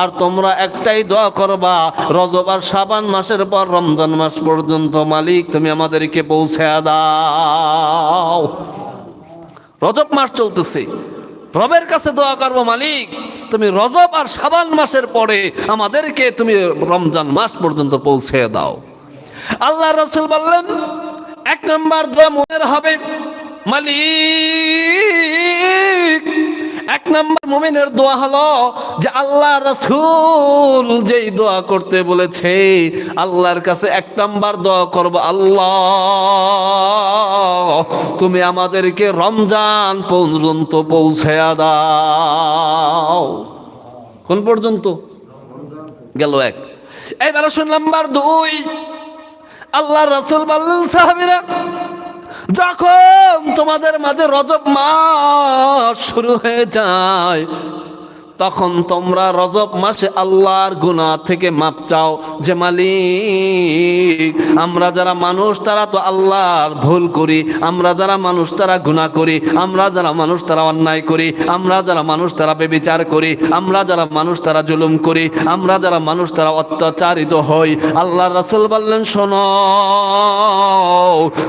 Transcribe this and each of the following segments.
আর তোমরা একটাই দোয়া করবা, রজব আর সাবান মাসের পর রমজান মাস পর্যন্ত মালিক, তুমি আমাদেরকে পৌঁছে দাও। রজব মাস চলতেছে, রবের কাছে দোয়া করব মালিক, তুমি রজব আর সাবান মাসের পরে আমাদেরকে তুমি রমজান মাস পর্যন্ত পৌঁছে দাও। আল্লাহ রসুল বললেন, এক নম্বর দোয়া মনের হবে, মালিক। এক নম্বর মুমিনের দোয়া হলো যে আল্লাহ রসুল যেই দোয়া করতে বলেছে, আল্লাহর কাছে এক নম্বর দোয়া করব, আল্লাহ তুমি আমাদেরকে রমজান পর্যন্ত পৌঁছে দাও। কোন পর্যন্ত? গেল এক। এইবার শুন নাম্বার দুই। আল্লাহ রসুল বললেন, সাহাবিরা যখন তোমাদের মাঝে রজব মাস শুরু হয়ে যায় তখন তোমরা রজব মাসে আল্লাহর গুনাহ থেকে মাপ চাও। যে মালিক, আমরা যারা মানুষ, তারা তো আল্লাহর ভুল করি। আমরা যারা মানুষ, তারা গুনাহ করি। আমরা যারা মানুষ, তারা অন্যায় করি। আমরা যারা মানুষ, তারা বেবিচার করি। আমরা যারা মানুষ, তারা জুলুম করি। আমরা যারা মানুষ, তারা অত্যাচারিত হই। আল্লাহ রাসুল বললেন, শোনো,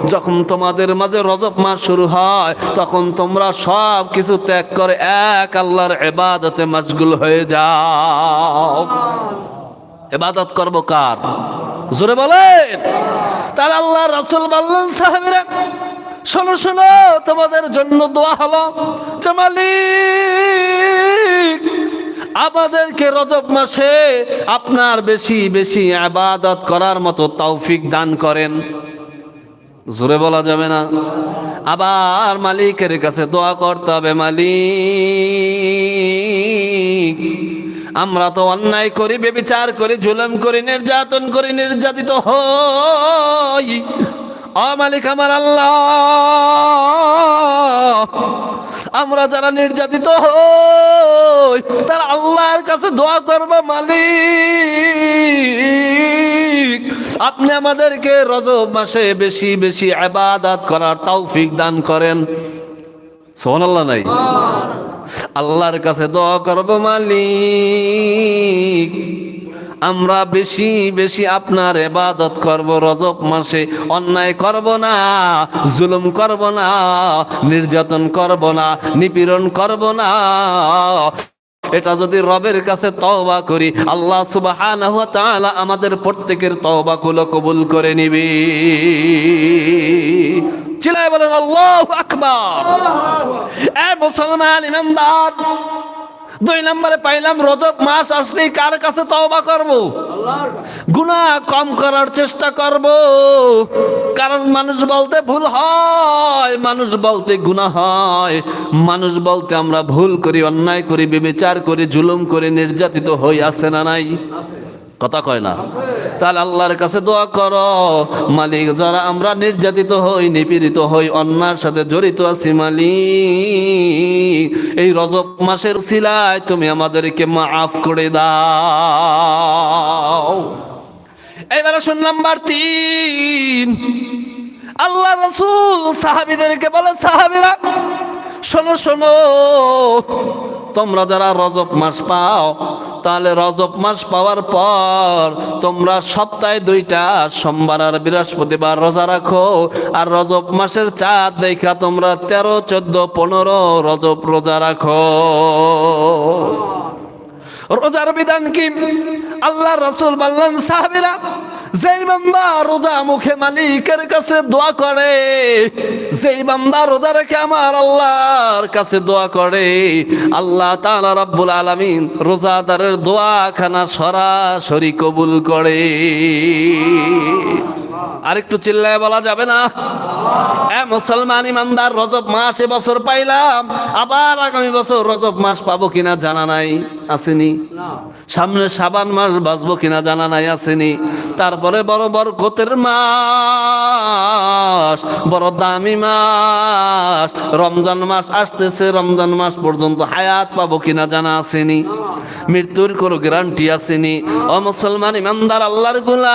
যখন তোমাদের মাঝে রজব মাস শুরু হয়, তখন তোমরা সব কিছু ত্যাগ করে এক আল্লাহর এবাদতে মশগুল হয়ে যাও। এবাদত করব কার? জোরে বলেন। তার আল্লাহ রাসূল বললেন, সাহাবীরা, শোনো শোনো, তোমাদের জন্য দোয়া হলো যে, মালিক, আমাদেরকে রজব মাসে আপনার বেশি বেশি আবাদত করার মতো তৌফিক দান করেন। জোরে বলা যাবে না। আবার মালিকের কাছে দোয়া করতে হবে, মালিক। আমরা তো অন্যায় করি, বেবিচার করি, জুলুম করি, নির্যাতন করি, নির্যাতিত হই। অ মালিক আমার আল্লাহ। আমরা যারা নির্যাতিত হই, তার আল্লাহর কাছে দোয়া করব মালিক। আপনি আমাদেরকে রজব মাসে বেশি বেশি আবাদাত করার তৌফিক দান করেন। সোহান আল্লাহ নাই। আল্লাহর কাছে দোয়া করব মালিক। আমরা বেশি বেশি আপনার এবাদত করব, রজব মাসে অন্যায় করব না, জুলুম করব না, নির্যাতন করব না, নিপীড়ন করব না। এটা যদি রবের কাছে তওবা করি, আল্লাহ সুবহানাহু ওয়া তাআলা আমাদের প্রত্যেকের তওবা গুলো কবুল করে নিবি। চিল্লায় বলেন, আল্লাহু আকবার। এ মুসলমান ইমানদার, দুই নম্বরে পাইলাম, রজব মাস আসলেই কার কাছে তওবা করব? গুনাহ কম করার চেষ্টা করব। কারণ মানুষ বলতে ভুল হয়, মানুষ বলতে গুনাহ হয়। মানুষ বলতে আমরা ভুল করি, অন্যায় করি, বিবেচার করি, জুলুম করে, নির্যাতিত হই, আছে না নাই? কথা কয় না? তাহলে আল্লাহর কাছে দোয়া করো। মালিক, যারা আমরা নির্যাতিত হই, নিপীড়িত হই, অন্যার সাথে জড়িত আছি, মালিক, এই রজব মাসের সিলায় তুমি আমাদেরকে মাফ করে দাও। এবারে শুন নাম্বার তিন আল্লাহ রসুল সাহাবিদেরকে বলে, সাহাবিরা, শোনো শোনো তোমরা যারা রজব মাস পাও, তাহলে রজব মাস পাওয়ার পর তোমরা সপ্তাহে দুইটা, সোমবার আর বৃহস্পতিবার রোজা রাখো। আর রজব মাসের চাঁদ দেখা তোমরা তেরো, চোদ্দ, পনেরো রজব রোজা রাখো। রোজার বিধান কি? আল্লাহ রসুল বললেন, সাহাবিরা যেই বান্দা রোজা মুখে মালিকের কাছে দোয়া করে, যেই বান্দা রোজা রেখে আমার আল্লাহর কাছে দোয়া করে, আল্লাহ তাআলা রাব্বুল আলামিন রোজাদারের দোয়া খানা সরাসরি কবুল করে। আরেকটু চিল্লায় বলা যাবে না? এ মুসলমান ইমানদার, রজব মাস বছর পাইলাম। আবার আগামী বছর রজব মাস পাবো কিনা জানা নাই, আসেনি। সামনে সাবান মাস বাঁচবো কিনা জানা নাই, আসেনি। তারপরে বড় বড় কোতের মাস, বড় দামি মাস। রমজান মাস আসতেছে, রমজান মাস পর্যন্ত হায়াত পাবো কিনা জানা আসেনি। মৃত্যুর কোনো গ্যারান্টি আসেনি। ও মুসলমান ইমানদার, আল্লাহর গোলাম।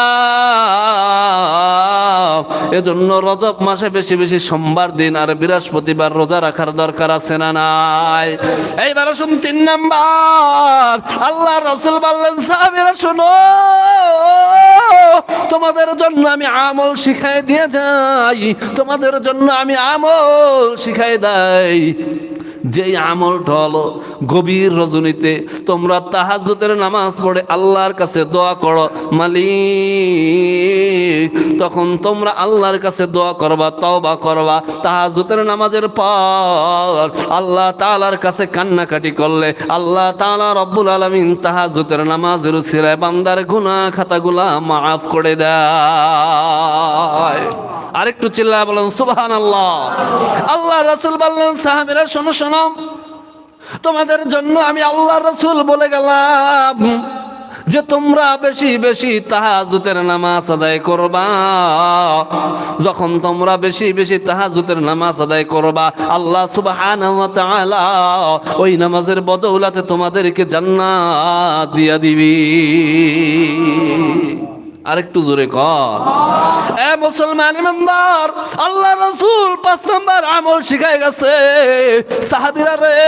এজন্য রজব মাসে বেশি বেশি সোমবার দিন আর বৃহস্পতিবার রোজা রাখার দরকার আছে না নাই? এইবার শুন তিন নাম্বার। আল্লাহ রসুল বললেন, সাহাবিরা, শোনো, তোমাদের জন্য আমি আমল শিখাই দিয়ে যাই। তোমাদের জন্য আমি আমল শিখাই দেই। যেই আমলটা হলো গভীর রজনীতে, তোমরা তাহাজ্জুদের নামাজ পড়ে আল্লাহর কাছে দোয়া করো, মালিক। তখন তোমরা আল্লাহর কাছে দোয়া করবা, তওবা করবা, তাহাজ্জুদের নামাজের পর আল্লাহ তাআলার কাছে কান্নাকাটি করলে, আল্লাহ তালা রব্বুল আলামিন তাহাজ্জুদের নামাজের উসিলায় বান্দার গুনাহ খাতাগুলা মাফ করে দেয়। আরেকটু চিল্লা বলেন, সুবহানাল্লাহ। আল্লাহ রাসূল বললেন, সাহাবীরা শোনো। শোনো, তোমাদের জন্য আমি আল্লাহ রসুল বলে গেলাম যে তোমরা বেশি বেশি তাহাজুতের নামাজ আদায় করবা। যখন তোমরা বেশি বেশি তাহাজুতের নামাজ আদায় করবা, আল্লাহ সুবহানাহু ওয়া ওই নামাজের বদৌলাতে তোমাদেরকে জান্নাত দিয়া দিবি। আরেকটু জোরে কর এ মুসলমান ইমানদার, আল্লাহ রাসূল পাঁচ নাম্বার আমল শিখাই গেছে। সাহাবীরা রে,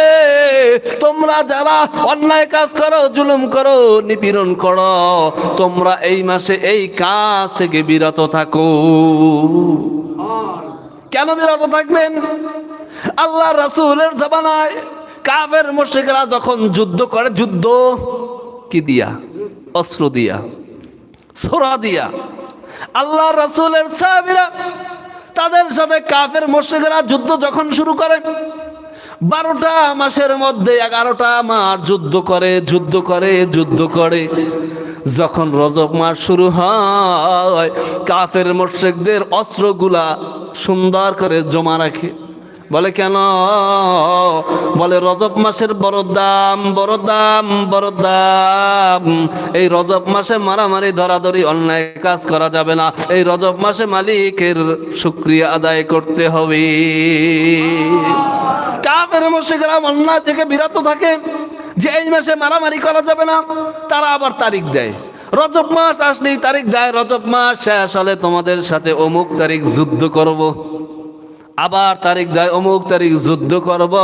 তোমরা যারা অন্যায় কাজ করো, জুলুম করো, নিপীড়ন করো, তোমরা এই মাসে এই কাজ থেকে বিরত থাকো। কেন বিরত থাকবেন? আল্লাহ রাসূলের জবানায় কাফের মুশরিকরা যখন যুদ্ধ করে, যুদ্ধ কি দিয়া? অস্ত্র দিয়া। ছোড়া দিয়া। আল্লাহ রাসূলের সাহাবীরা তাদের সাথে কাফের মুশরিকরা যুদ্ধ যখন শুরু করে, বারোটা মাসের মধ্যে এগারোটা মাস যুদ্ধ করে যুদ্ধ করে যুদ্ধ করে। যখন রজব মাস শুরু হয়, কাফের মোর্শেকদের অস্ত্রগুলা সুন্দর করে জমা রাখে। বলে কেন? বলে রজব মাসের বড় দাম বড় দাম বড় দাম এই রজব মাসে মারামারি, ধরাধরি, অন্যায় কাজ করা যাবে না। এই রজব মাসে মালিকের শুক্রিয়া আদায় করতে হবে। কাফের মুশরিকরা অন্যায় থেকে বিরত থাকে। যে এই মাসে মারামারি করা যাবে না, তারা আবার তারিখ দেয়। রজব মাস আসলেই তারিখ দেয়। রজব মাস শেষ হলে তোমাদের সাথে অমুক তারিখ যুদ্ধ করব। আবার তারিখ দেয়, অমুক তারিখ যুদ্ধ করব।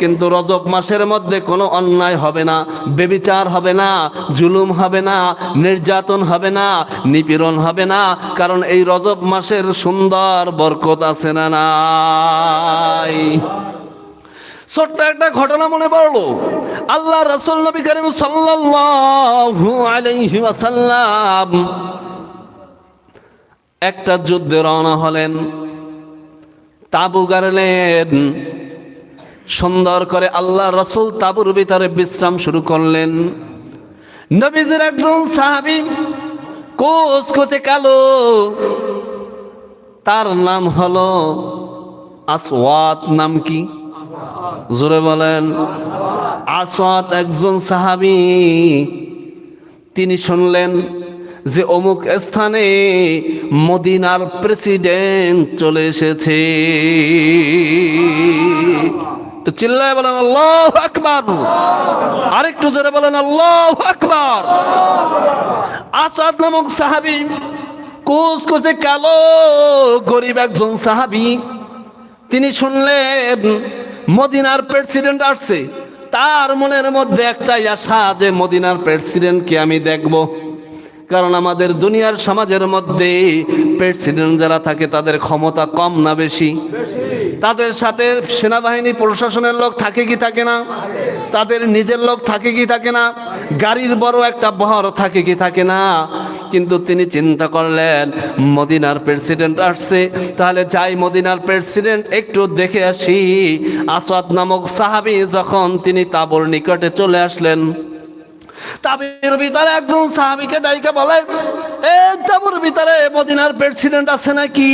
কিন্তু রজব মাসের মধ্যে কোনো অন্যায় হবে না, বেবিচার হবে না, জুলুম হবে না, নির্যাতন হবে না, নিপীড়ন হবে না, কারণ এই রজব মাসের সুন্দর বরকত আছে না নাই। ছোট্ট একটা ঘটনা মনে পড়ল। আল্লাহ রসুল নবী করিম সাল্লাল্লাহু আলাইহি ওয়াসাল্লাম একটা যুদ্ধে রওনা হলেন। তাবু গাড়লেন সুন্দর করে আল্লাহ রসুল তাবুর ভিতরে বিশ্রাম শুরু করলেন। নবীজির একজন সাহাবি কোচ কোচে কালো, তার নাম হলো আসওয়াত নাম কি? জোরে বলেন। আসওয়াত একজন সাহাবি, তিনি শুনলেন যে অমুক স্থানে মদিনার প্রেসিডেন্ট চলে এসেছে। চিল্লায় বলেন, আল্লাহ আকবার। আরেকটু জোরে বলেন, আল্লাহ আকবার। আসাদ নামক সাহাবি কোচ কোচে কালো, গরিব একজন সাহাবি, তিনি শুনলেন, মদিনার প্রেসিডেন্ট আসছে। তার মনের মধ্যে একটাই আশা যে, মদিনার প্রেসিডেন্টকে আমি দেখব। কারণ আমাদের দুনিয়ার সমাজের মধ্যে প্রেসিডেন্ট যারা থাকে, তাদের ক্ষমতা কম না বেশি? তাদের সাথে সেনাবাহিনী, প্রশাসনের লোক থাকে কি থাকে না? তাদের নিজের লোক থাকে কি থাকে না? গাড়ির বড় একটা বহর থাকে কি থাকে না? কিন্তু তিনি চিন্তা করলেন, মদিনার প্রেসিডেন্ট আসছে। তাহলে যাই মদিনার প্রেসিডেন্ট একটু দেখে আসি। আসাদ নামক সাহাবি যখন তিনি তাবর নিকটে চলে আসলেন তাবির ভিতরে একজন সাহাবিকে ডাইকে বলে, এ তাবুর ভিতরে মদিনার প্রেসিডেন্ট আছে নাকি?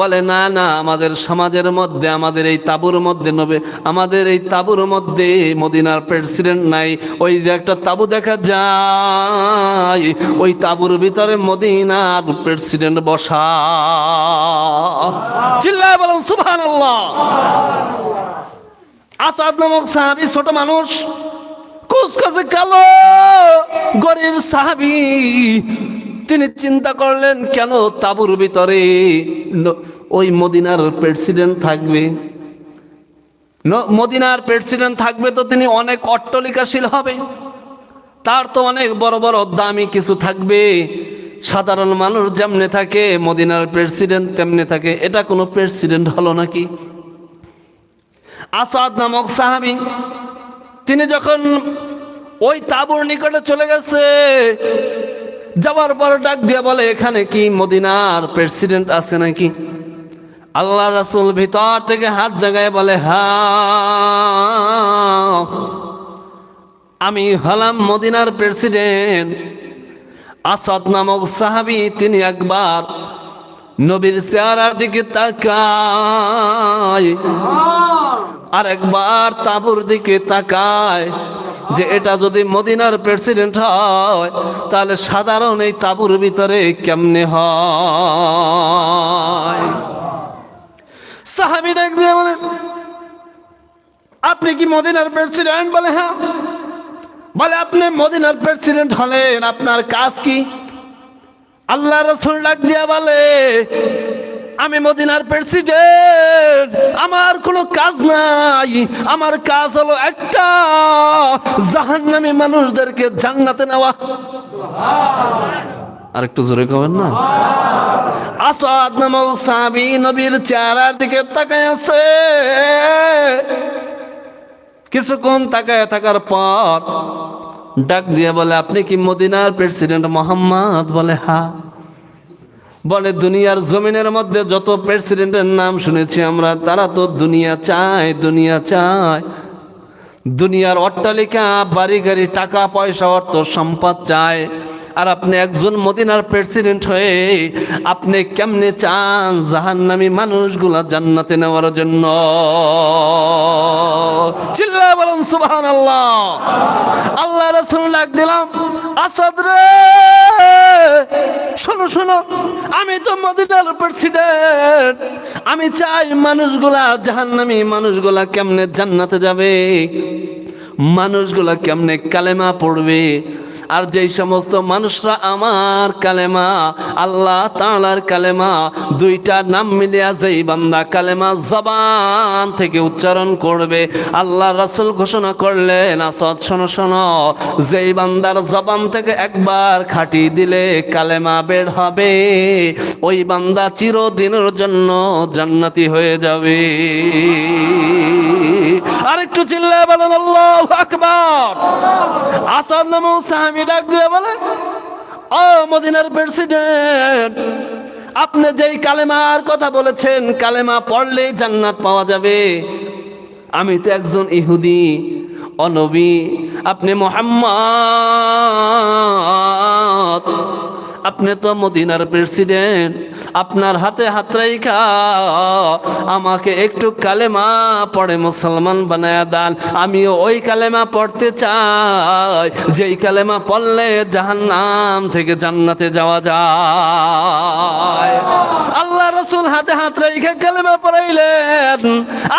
বলে, না না, আমাদের সমাজের মধ্যে, আমাদের এই তাবুর মধ্যে নবে, আমাদের এই তাবুর মধ্যে মদিনার প্রেসিডেন্ট নাই। ওই যে একটা তাবু দেখা যায়, ওই তাবুর ভিতরে মদিনার প্রেসিডেন্ট বসা। চিল্লায় বলেন সুবহান আসাদ নামক সাহাবি ছোট মানুষ কুচকাছে কালো। গরিব সাহাবি, তিনি চিন্তা করলেন, কেন তাবুর ভিতরে ওই মদিনার প্রেসিডেন্ট থাকবে? মদিনার প্রেসিডেন্ট থাকবে তো তিনি অনেক অট্টলিকাশীল হবে। তার তো অনেক বড় বড় দামি কিছু থাকবে। সাধারণ মানুষ যেমনে থাকে, মদিনার প্রেসিডেন্ট তেমনে থাকে। এটা কোনো প্রেসিডেন্ট হলো নাকি? আসাদ নামক সাহাবি, তিনি যখন ওই তাবুর নিকটে চলে গেছে। যাওয়ার পর ডাক দিয়ে বলে এখানে কি মদিনার প্রেসিডেন্ট আছে নাকি? আল্লাহ রাসুল ভিতর থেকে হাত জাগায় বলে হা আমি হলাম মদিনার প্রেসিডেন্ট আসাদ নামক সাহাবি তিনি একবার নবীর চেহারার দিকে তাকায়। আর একবার তাবুর দিকে তাকায়। যে এটা যদি মদিনার প্রেসিডেন্ট হয়, তাহলে সাধারণ এই তাবুর ভিতরে কেমনে হয়? সাহাবি ডাক বলেন আপনি কি মদিনার প্রেসিডেন্ট? বলে হ্যাঁ। বলে, আপনি মদিনার প্রেসিডেন্ট হলেন, আপনার কাজ কি? আল্লাহ রসুল ডাক দিয়া বলে আমি মদিনার প্রেসিডেন্ট আমার কোনো কাজ নাই। আমার কাজ হলো একটা জাহান্নামী মানুষদেরকে জান্নাতে নেওয়া। আর একটু জোরে কবেন না? আসাদ নামক সাহাবি নবীর চেহারার দিকে তাকায় আছে। কিছুক্ষণ তাকায় থাকার পর ডাক দিয়ে বলে আপনি কি মদিনার প্রেসিডেন্ট মোহাম্মদ? বলে হা বলে, দুনিয়ার জমিনের মধ্যে যত প্রেসিডেন্টের নাম শুনেছি আমরা, তারা তো দুনিয়া চায় দুনিয়া চায়। দুনিয়ার অট্টালিকা, বাড়ি, গাড়ি, টাকা, পয়সা, অর্থ, সম্পদ চায়। আর আপনি একজন মদিনার প্রেসিডেন্ট হয়ে আপনি কেমনে চান জাহান্নামী মানুষগুলা জান্নাতে নেওয়ার জন্য? চিল্লা বলুন সুবহান আল্লাহ আল্লাহ ডাক দিলাম আসাদ রে। শোনো শোনো, আমি তো মদিনার প্রেসিডেন্ট আমি চাই মানুষগুলা, জাহান্নামি মানুষগুলা কেমনে জান্নাতে যাবে? মানুষগুলা কেমনে কালেমা পড়বে? আর যেই সমস্ত মানুষরা আমার কালেমা, আল্লাহ তাআলার কালেমা, দুইটা নাম মিলিয়া যেই বান্দা কালেমা জবান থেকে উচ্চারণ করবে, আল্লাহ রাসূল ঘোষণা করলেন আসাদ শোনো শোনো, যেই বান্দার জবান থেকে একবার খাটি দিলে কালেমা বের হবে, ওই বান্দা চিরদিনের জন্য জান্নাতি হয়ে যাবে। আরেকটু চিল্লা বলেন, আল্লাহ আকবার। আসাদ নামক সাহাবি ডাক দিয়ে বলে, ও মদিনার প্রেসিডেন্ট, আপনি যেই কালেমার কথা বলেছেন, কালেমা পড়লেই জান্নাত পাওয়া যাবে। আমি তো একজন ইহুদি, অনবী, আপনি মোহাম্মদ। আপনি তো মদিনার প্রেসিডেন্ট, আপনার হাতে হাত রাইখা, আমাকে একটু কালেমা পড়ে মুসলমান বানায়া দান। আমিও ওই কালেমা পড়তে চাই, যেই কালেমা পড়লে জাহান্নাম থেকে জান্নাতে যাওয়া যায়। আল্লাহ রসুল হাতে হাত রেখে কালেমা পড়াইলেন।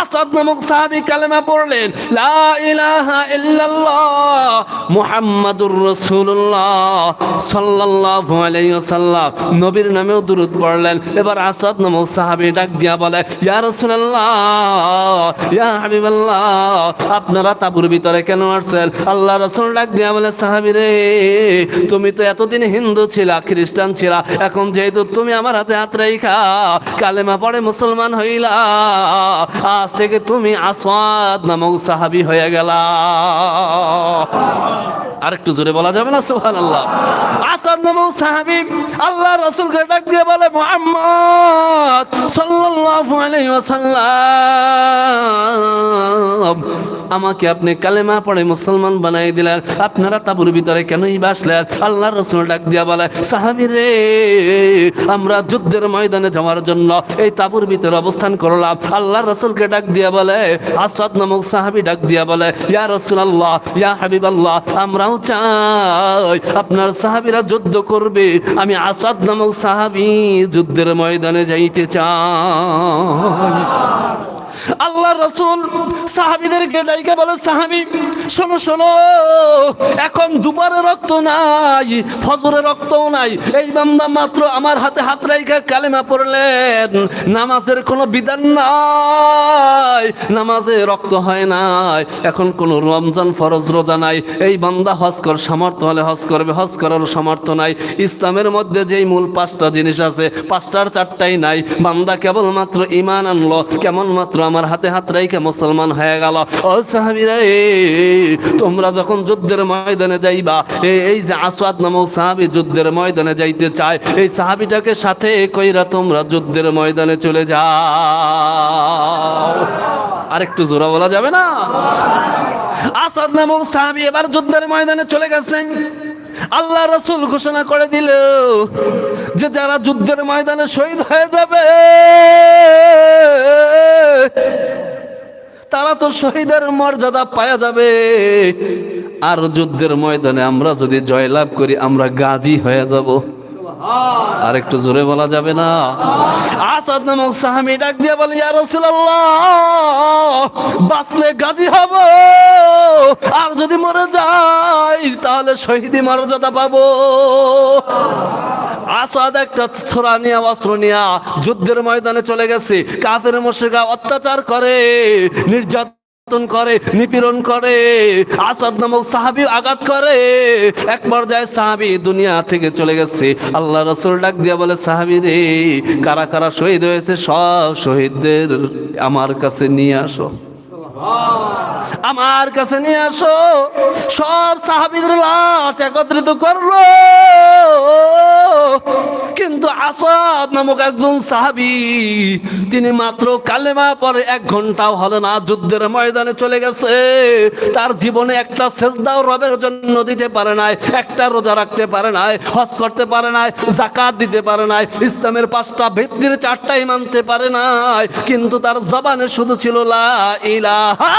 আসাদ নামক সাহাবি কালেমা পড়লেন, লা ইলাহা ইল্লাল্লাহ মুহাম্মাদুর রাসূলুল্লাহ সাল্লাল্লাহু নবীর নামেও দুরূদ পড়লেন। এবার আসাদ নামক সাহাবি ডাক দিয়া বলে, ইয়া ইয়া হাবিবাল্লাহ, আপনারা তাবুর ভিতরে কেন আসছেন? আল্লাহ রাসূল ডাক দিয়া বলে, সাহাবি রে, তুমি তো এতদিন হিন্দু ছিলা, খ্রিস্টান ছিলা, এখন যেহেতু তুমি আমার হাতে হাত রাইখা, কালেমা পড়ে মুসলমান হইলা, আজ থেকে তুমি আসওয়াদ নামক সাহাবী হয়ে গেলা। আর একটু জোরে বলা যাবে না? সুহান আল্লাহ সাহাবি আল্লাহ ডাক দিয়ে বলে, মোহাম্মদ সাল্লাল্লাহু আলাইহি ওয়াসাল্লাম, আমাকে আপনি কালেমা পড়ে মুসলমান বানাই দিলেন। আপনারা তাবুর ভিতরে কেনই বাসলেন আল্লাহ রসুল ডাক দিয়া বলে, সাহাবি রে, আমরা যুদ্ধের ময়দানে যাওয়ার জন্য এই তাবুর ভিতরে অবস্থান করলাম। আল্লাহ রসুলকে ডাক দিয়া বলে, আসাদ নামক সাহাবি ডাক দিয়া বলে, ইয়া রসুল আল্লাহ ইয়া হাবিব আল্লাহ আমরাও চাই। আপনার সাহাবিরা যুদ্ধ করবে। আমি আসাদ নামক সাহাবি যুদ্ধের ময়দানে যাইতে চাই। আল্লাহ রসুল সাহাবিদেরকে ডাইকে বলে, সাহাবি, শোনো শোনো, এখন দুবারে রক্ত নাই, ফজরে রক্তও নাই। এই বান্দা মাত্র আমার হাতে হাত রাইখা কালেমা পড়লেন। নামাজের কোনো বিধান নাই, নামাজে রক্ত হয় নাই। এখন কোনো রমজান ফরজ রোজা নাই। এই বান্দা হজ কর, সামর্থ্য হলে হজ করবে, হজ করার সামর্থ্য নাই। ইসলামের মধ্যে যেই মূল পাঁচটা জিনিস আছে, পাঁচটার চারটাই নাই। বান্দা কেবলমাত্র ইমান আনলো কেমন মাত্র আমার হাতে হাত রাইখে মুসলমান হয়ে গেল। ও সাহাবিরা তোমরা যখন যুদ্ধের ময়দানে যাইবা এই যে আসওয়াদ নামক সাহাবি যুদ্ধের ময়দানে যাইতে চায়, এই সাহাবিটাকে সাথে কইরা তোমরা যুদ্ধের ময়দানে চলে যাও। আরেকটু জোরা বলা যাবে না? আসাদ নামক সাহাবি এবার যুদ্ধের ময়দানে চলে গেছেন। আল্লাহ রসুল ঘোষণা করে দিল যে যারা যুদ্ধের ময়দানে শহীদ হয়ে যাবে, তারা তো শহীদের মর্যাদা পাওয়া যাবে। আর যুদ্ধের ময়দানে আমরা যদি জয়লাভ করি, আমরা গাজী হয়ে যাব। আর একটু জোরে বলা যাবে না? আসাদ নামক সাহামি ডাক দিয়ে বলে, ইয়া রাসূলুল্লাহ, বাঁচলে গাজী হব। আর যদি মরে যাই, তাহলে শহীদি মর্যাদা পাবো। আসাদ একটা ছোড়া নিয়ে, অস্ত্র নিয়ে যুদ্ধের ময়দানে চলে গেছে। কাফের মুশরিকা অত্যাচার করে, নির্যাতন করে, নিপীড়ন করে, আসাদ নামক সাহাবি আঘাত করে। এক পর্যায়ে সাহাবি দুনিয়া থেকে চলে গেছে। আল্লাহ রসুল ডাক দিয়া বলে, সাহাবি রে, কারা কারা শহীদ হয়েছে সব শহীদদের আমার কাছে নিয়ে আসো। আমার কাছে নিয়ে আসো। সব সাহাবিদের লাশ একত্রিত করল। কিন্তু আসাদ নামক একজন সাহাবি, তিনি মাত্র কালেমা পরে এক ঘন্টাও হলো না, যুদ্ধের ময়দানে চলে গেছে। তার জীবনে একটা সেজদাও রবের জন্য দিতে পারে নাই, একটা রোজা রাখতে পারে নাই, হজ করতে পারে নাই জাকাত দিতে পারে নাই, ইসলামের পাঁচটা ভিত্তির চারটাই মানতে পারে নাই। কিন্তু তার জবানে শুধু ছিল লা ইলাহা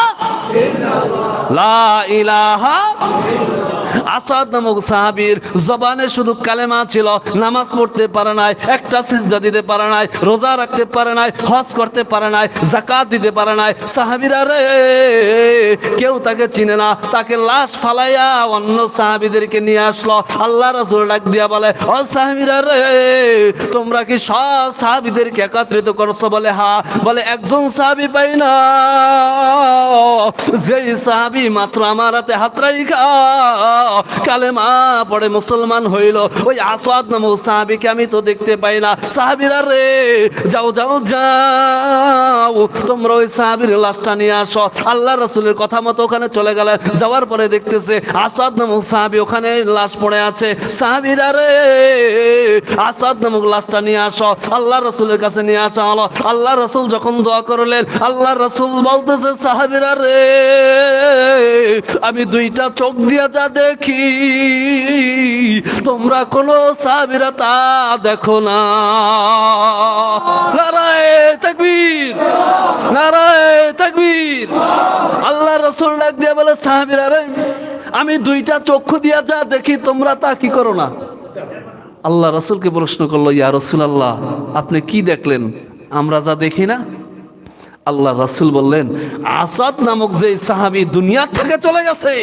লা ইলাহা আসাদ নামক সাহাবীর জবানে শুধু কালেমা ছিল নামাজ পড়তে পারে নাই, একটা সিজদা দিতে পারে নাই, রোজা রাখতে পারে নাই, হজ করতে পারে নাই জাকাত দিতে পারে নাই। সাহাবীরা রে, কেউ তাকে চিনে না, তাকে লাশ ফালাইয়া অন্য সাহাবীদেরকে নিয়ে আসলো। আল্লাহ রাসূল ডাক দিয়া বলে, ও সাহাবীরা রে, তোমরা কি সব সাহাবীদেরকে একত্রিত করছ? বলে, হা। বলে, একজন সাহাবী পাই না। যেই সাহাবী মাত্র আমার হাতে হাত রাইখা, কালেমা পড়ে মুসলমান হইল। ওই আসাদ নামক সাহাবীকে আমি তো দেখতে পাই না। সাহাবীরা রে, যাও যাও যাও। তোমরা ওই সাহাবীর লাশটা নিয়ে আসো। আল্লাহ রসুলের কথা মতো ওখানে চলে গেলে। যাওয়ার পরে দেখতেছে আসাদ নামক সাহাবী ওখানে লাশ পড়ে আছে। সাহাবীরা রে, আসাদ নামক লাশটা নিয়ে আসো। আল্লাহ রসুলের কাছে নিয়ে আসা হলো। আল্লাহ রসুল যখন দোয়া করলেন, আল্লাহ রসুল বলতেছে, সাহাবীরা রে, আমি দুইটা চোখ দিয়া যা দেখি, তোমরা কোনো সাহাবীরা তা দেখো না। নারায় তাকবীর নারায় তাকবীর। আল্লাহ রসুল ডাক দিয়া বলে, সাহাবীরা রে, আমি দুইটা চক্ষু দিয়া যা দেখি, তোমরা তা কি করো না? আল্লাহ রসুলকে প্রশ্ন করল, ইয়া রসুল আল্লাহ আপনি কি দেখলেন? আমরা যা দেখি না? আল্লাহ রসুল বললেন, আসাদ নামক যে সাহাবি দুনিয়া থেকে চলে গেছে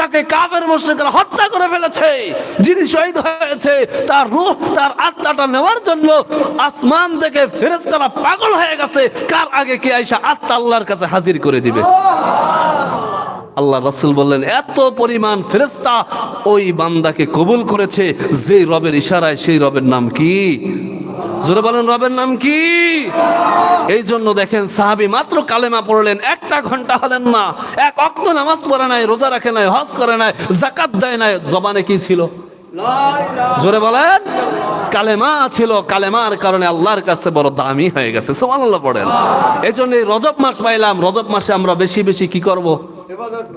যাকে কাফের মুশ্রিকরা হত্যা করে ফেলেছে, যিনি শহীদ হয়েছে, তার রূহ, তার আত্মাটা নেওয়ার জন্য আসমান থেকে ফেরেশতারা পাগল হয়ে গেছে। কার আগে কে আইসা আত্মা আল্লাহর কাছে হাজির করে দিবে? আল্লাহ রাসূল বললেন, এত পরিমাণ ফেরেস্তা ওই বান্দাকে কবুল করেছে যে রবের ইশারায়, সেই রবের নাম কি? জোরে বলেন, রবের নাম কি? এই জন্য দেখেন সাহাবি মাত্র কালেমা পড়লেন, একটা ঘণ্টা হলেন না, এক অক্ত নামাজ পড়ে নাই, রোজা রাখে নাই, হজ করে নাই জাকাত দেয় নাই, জবানে কি ছিল? জোরে বলেন, কালেমা ছিল, কালেমার কারণে আল্লাহর কাছে বড় দামি হয়ে গেছে, সুবহানাল্লাহ পড়েন। এই জন্য রজব মাস পাইলাম, রজব মাসে আমরা বেশি বেশি কি করব?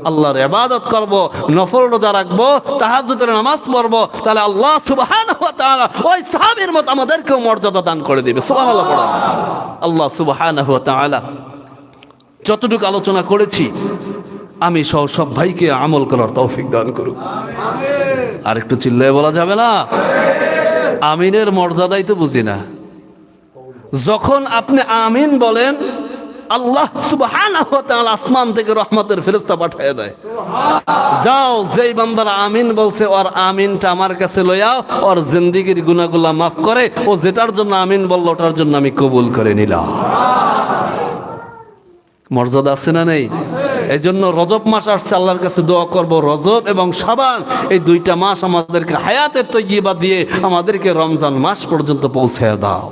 আল্লাহর ইবাদত করব নফল রোজা রাখব তাহাজ্জুদের নামাজ পড়ব তাহলে আল্লাহ সুবহানাহু ওয়া তাআলা ওই সাহাবীর মত আমাদেরকেও মর্যাদা দান করে দিবে। আল্লাহ সুবহানাহু ওয়া তাআলা যতটুকু আলোচনা করেছি আমি সহ সব ভাইকে আমল করার তৌফিক দান করুক। আর একটু চিল্লায় বলা যাবে না? আমিনের মর্যাদাই তো বুঝি না। যখন আপনি আমিন বলেন আল্লাহ আসমান থেকে রহমতের ফেরেশতা পাঠিয়ে দেয়। যাও, যেই বান্দারা আমিন বলছে, ওর আমিনটা আমার কাছে লইয়াও ওর জিন্দিগির গুনাহগুলা মাফ করে, ও যেটার জন্য আমিন বলল, ওটার জন্য আমি কবুল করে নিলাম। মর্যাদা আছে না নেই? এই জন্য রজব মাস আসছে, আল্লাহর কাছে দোয়া করব, রজব এবং সাবান এই দুইটা মাস আমাদেরকে হায়াতের তৈবা দিয়ে আমাদেরকে রমজান মাস পর্যন্ত পৌঁছে দাও।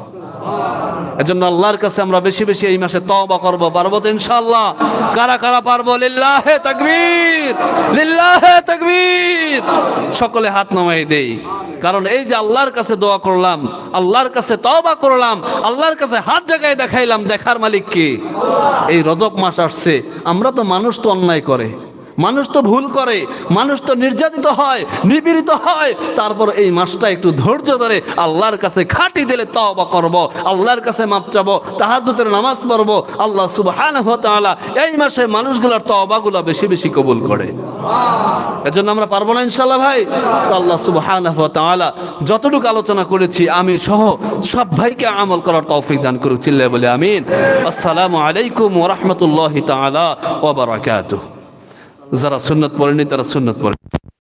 এজন্য আল্লাহর কাছে আমরা বেশি বেশি এই মাসে তওবা করব, পারব তো ইনশাআল্লাহ। কারা কারা পারব? লিল্লাহে তাকবীর লিল্লাহে তাকবীর। সকলে হাত নামাই দেই। কারণ এই যে আল্লাহর কাছে দোয়া করলাম, আল্লাহর কাছে তওবা করলাম, আল্লাহর কাছে হাত জায়গায় দেখাইলাম, দেখার মালিক কে? এই রজব মাস আসছে, আমরা তো মানুষ তো অন্যায় করে। মানুষ তো ভুল করে, মানুষ তো নির্যাতিত হয়, নিপীড়িত হয়। তারপর এই মাসটা একটু ধৈর্য ধরে আল্লাহর কাছে খাটি দিলে তওবা করব, আল্লাহর কাছে মাপ চাবো, তাহাজ্জুদের নামাজ পড়ব। আল্লাহ সুবহানাহু ওয়া তাআলা এই মাসে মানুষগুলোর তওবাগুলো বেশি বেশি কবুল করে। এজন্য আমরা পারব না ইনশাল্লাহ ভাই? তো আল্লাহ সুবহানাহু ওয়া তাআলা যতটুকু আলোচনা করেছি, আমি সহ সব ভাইকে আমল করার তৌফিক দান করুক, চিল্লায় বলে আমিন। আসসালামু আলাইকুম ওয়া রাহমাতুল্লাহি তাআলা ওয়া বারাকাতুহু। যারা সুন্নত পড়েনি তারা সুন্নত পড়ে।